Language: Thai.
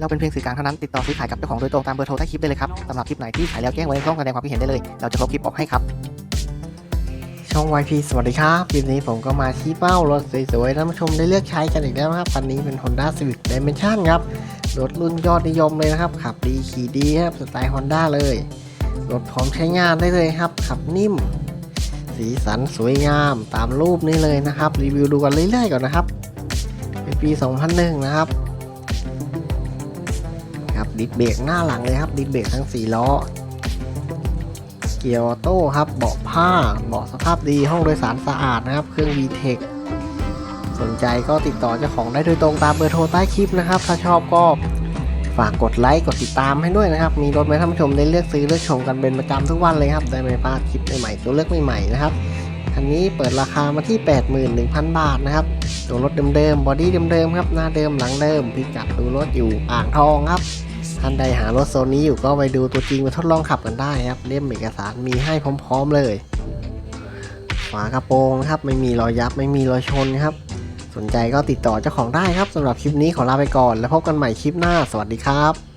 เราเป็นเพียงสื่อกลางเท่านั้นติดต่อซื้อขายกับเจ้าของโดยตรงตามเบอร์โทรใต้คลิปได้เลยครับสำหรับคลิปไหนที่ขายแล้วแจ้งไว้ในช่องแสดงความคิดเห็นได้เลย เราจะลบคลิปออกให้ครับ ช่อง YP สวัสดีครับคลิปนี้ผมก็มาชี้เป้ารถสวยๆท่านผู้ชมได้เลือกใช้กันอีกแล้วครับคันนี้เป็น Honda Civic Dimension ครับรถรุ่นยอดนิยมเลยนะครับขับดีขี่ดีครับสไตล์ Honda เลยรถพร้อมใช้งานได้เลยครับ ขับนิ่ม สีสันสวยงามตามรูปนี้เลยนะครับ รีวิวดูกันเรื่อยๆก่อนนะครับ เป็นปี 2001 นะครับ ครับดิสเบรกหน้าหลังเลยครับดิสเบรกทั้ง4ล้อ เกียร์ออโต้ครับเบาะผ้าเบาะสภาพดีห้องโดยสารสะอาดนะครับ เครื่อง VTEC สนใจก็ติดต่อเจ้าของได้โดยตรงตามเบอร์โทรใต้คลิปนะครับ ถ้าชอบก็ฝากกดไลค์กดติดตามให้ด้วยนะครับ มีรถไหมท่านผู้ชมได้เลือกซื้อเลือกชมกันเป็นประจำทุกวันเลยครับ ได้ไม่พลาดคลิปใหม่ๆตัวเลือกใหม่ๆนะครับคันนี้เปิดราคามาที่ 81,000 บาทนะครับ ตัวรถเดิมๆ บอดี้เดิมๆ ครับ หน้าเดิมหลังเดิม พิกัดดูรถอยู่อ่างทองครับ ท่านใดหารถโซนนี้อยู่ก็ไปดูตัวจริงมาทดลองขับกันได้ครับ เล่มเอกสารมีให้พร้อมๆเลย ฝากระโปรงนะครับไม่มีรอยยับไม่มีรอยชนครับ สนใจก็ติดต่อเจ้าของได้ครับสำหรับคลิปนี้ขอลาไปก่อน แล้วพบกันใหม่คลิปหน้า สวัสดีครับ